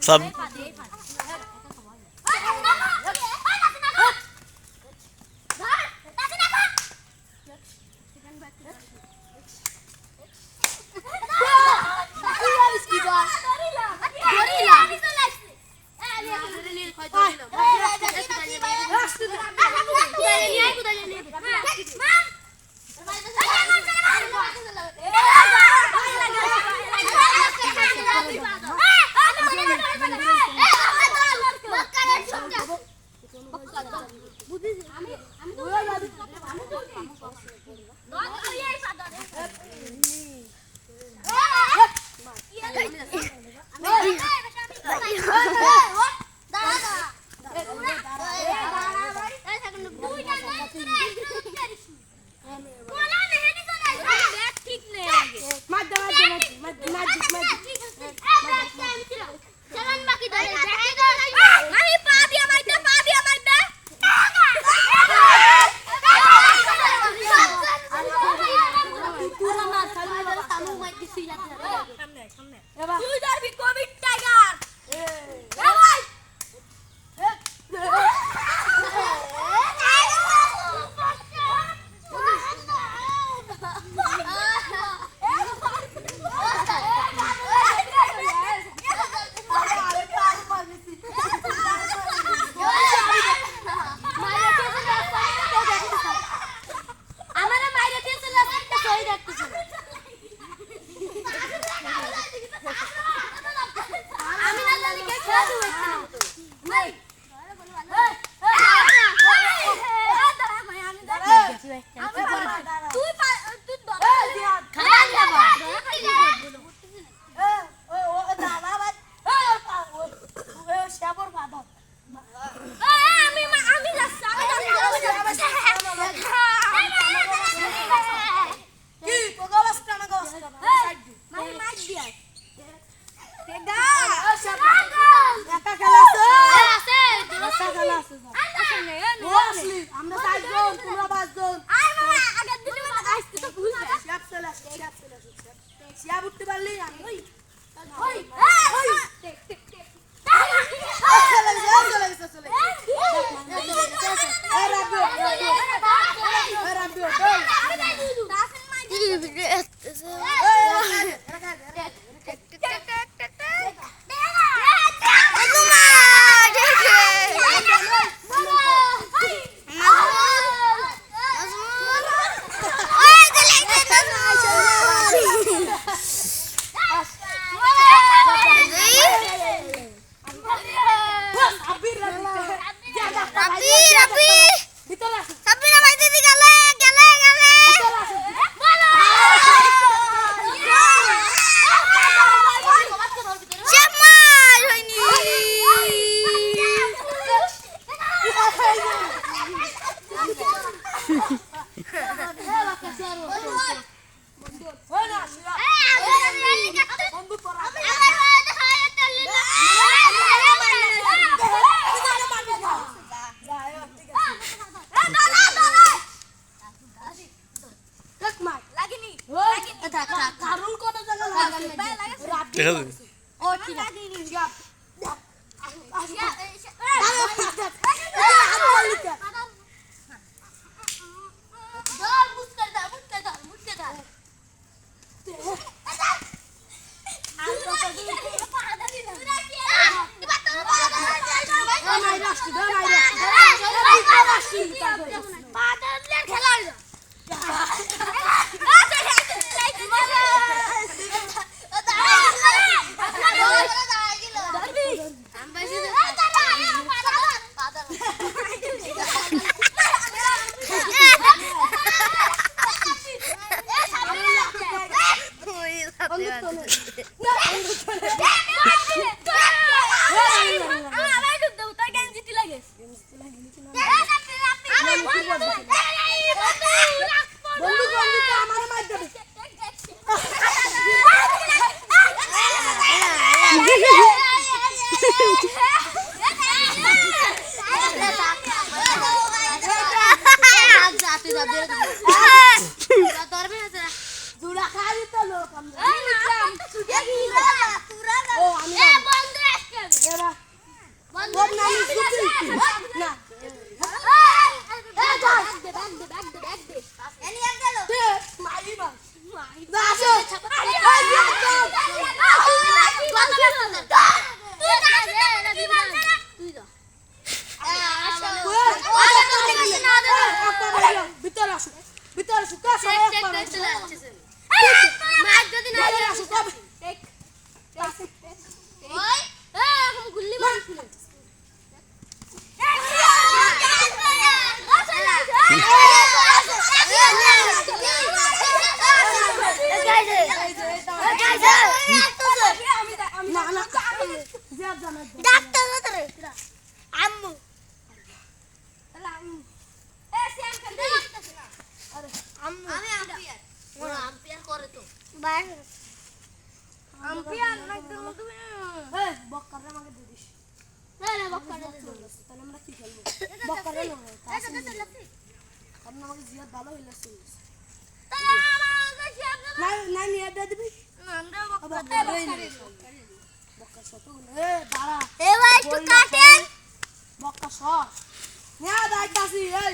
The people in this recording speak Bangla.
Sabah Apa? চেয়ার উঠতে পারলেই আমি ওই Mira, mira. টাকা দিন ও ঠিক আছে দিন যা না তো আম্পিয়ার না তুমি। এই বক্কারে আমাকে দিয়ে দিস। না না বক্কা না তাহলে আমরা কি খেলব? বক্কারে না কারণ আমাকে জিয়াদ ভালো হইলে চলিস না না নিয়ে দিয়ে দিবি। বক্কা শত এ দাঁড়া। এবার একটু কাটেন। বক্কা শট। নিয়ে দাইতাছি এই।